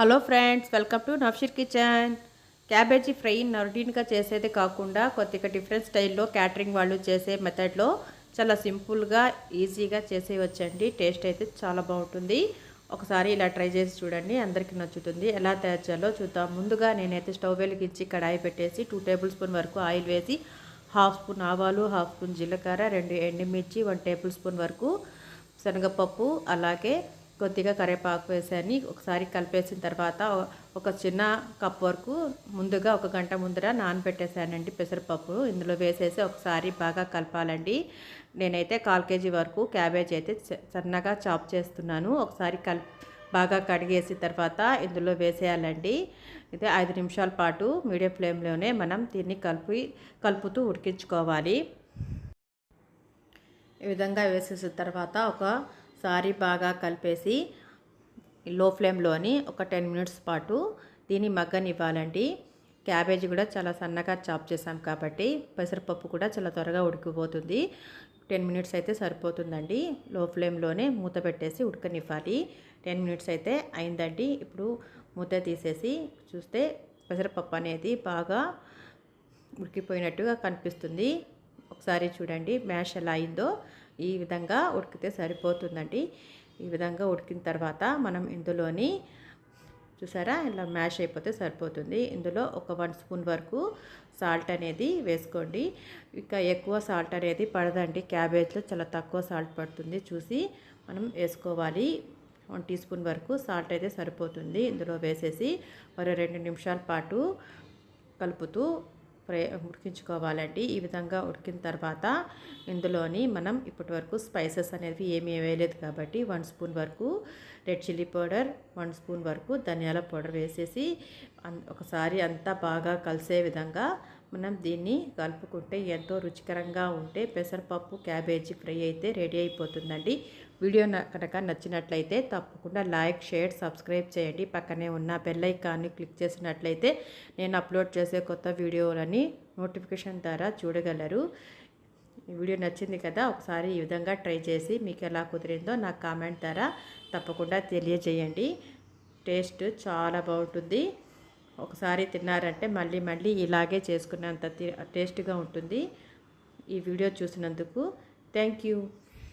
Hello friends welcome to Nafsheer kitchen. Cabbage fry రొటీన్గా చేసేది కాకుండా కొద్దిగా డిఫరెంట్ స్టైల్లో క్యాటరింగ్ వాళ్ళు చేసే మెథడ్లో చాలా సింపుల్గా ఈజీగా చేసేయవచ్చండి టేస్ట్ అయితే చాలా బాగుంటుంది. ఒకసారి ఇలా ట్రై చేసి చూడండి అందరికీ నచ్చుతుంది. ఎలా తయారు చేయాలో చూద్దాం. ముందుగా నేనైతే స్టవ్ వెలిగించి కడాయి పెట్టేసి టూ టేబుల్ స్పూన్ వరకు ఆయిల్ వేసి హాఫ్ స్పూన్ ఆవాలు హాఫ్ స్పూన్ జీలకర్ర రెండు ఎండుమిర్చి వన్ టేబుల్ స్పూన్ వరకు శనగపప్పు అలాగే కొద్దిగా కరివేపాకు వేసాని. ఒకసారి కలిపేసిన తర్వాత ఒక చిన్న కప్ వరకు ముందుగా ఒక గంట ముందర నానబెట్టేసానండి పెసరపప్పు. ఇందులో వేసేసి ఒకసారి బాగా కలపాలండి. నేనైతే కాల్ కేజీ వరకు క్యాబేజ్ అయితే సన్నగా చాప్ చేస్తున్నాను. ఒకసారి కల్ బాగా కడిగేసిన తర్వాత ఇందులో వేసేయాలండి. ఇది ఐదు నిమిషాల పాటు మీడియం ఫ్లేమ్లోనే మనం దీన్ని కలిపి కలుపుతూ ఉడికించుకోవాలి. ఈ విధంగా వేసేసిన తర్వాత ఒక సారీ బాగా కలిపేసి లో ఫ్లేమ్లోని ఒక టెన్ మినిట్స్ పాటు దీన్ని మగ్గనివ్వాలండి. క్యాబేజీ కూడా చాలా సన్నగా చాప్ చేసాం కాబట్టి పెసరపప్పు కూడా చాలా త్వరగా ఉడికిపోతుంది. టెన్ మినిట్స్ అయితే సరిపోతుందండి. లో ఫ్లేమ్లోనే మూత పెట్టేసి ఉడకనివ్వాలి. టెన్ మినిట్స్ అయితే అయిందండి. ఇప్పుడు మూత తీసేసి చూస్తే పెసరపప్పు అనేది బాగా ఉడికిపోయినట్టుగా కనిపిస్తుంది. ఒకసారి చూడండి మ్యాష్ ఎలా అయిందో. ఈ విధంగా ఉడికితే సరిపోతుందండి. ఈ విధంగా ఉడికిన తర్వాత మనం ఇందులోని చూసారా ఇలా మ్యాష్ అయిపోతే సరిపోతుంది. ఇందులో ఒక వన్ స్పూన్ వరకు సాల్ట్ అనేది వేసుకోండి. ఇక ఎక్కువ సాల్ట్ అనేది పడదండి. క్యాబేజ్లో చాలా తక్కువ సాల్ట్ పడుతుంది. చూసి మనం వేసుకోవాలి. వన్ టీ స్పూన్ వరకు సాల్ట్ అయితే సరిపోతుంది. ఇందులో వేసేసి మరో రెండు నిమిషాల పాటు కలుపుతూ ఫ్రై ఉడికించుకోవాలండి. ఈ విధంగా ఉడికిన తర్వాత ఇందులోని మనం ఇప్పటి వరకు స్పైసెస్ అనేవి ఏమీ వేయలేదు కాబట్టి వన్ స్పూన్ వరకు red chilli powder one spoon వరకు ధనియాల పౌడర్ వేసేసి ఒకసారి అంతా బాగా కలిసే విధంగా మనం దీన్ని కలుపుకుంటే ఎంతో రుచికరంగా ఉంటే పెసరపప్పు క్యాబేజీ ఫ్రై అయితే రెడీ అయిపోతుందండి. వీడియో కనుక నచ్చినట్లయితే తప్పకుండా లైక్ షేర్ సబ్స్క్రైబ్ చేయండి. పక్కనే ఉన్న బెల్ ఐకాన్ని క్లిక్ చేసినట్లయితే నేను అప్లోడ్ చేసే కొత్త వీడియోలని నోటిఫికేషన్ ద్వారా చూడగలరు. వీడియో నచ్చింది కదా ఒకసారి ఈ విధంగా ట్రై చేసి మీకు ఎలా కుదిరిందో నాకు కామెంట్ ద్వారా తప్పకుండా తెలియజేయండి. టేస్ట్ చాలా బాగుంటుంది. ఒకసారి తిన్నారంటే మళ్ళీ మళ్ళీ ఇలాగే చేసుకున్నంత టేస్ట్గా ఉంటుంది ఈ వీడియో చూసినందుకు. Thank you.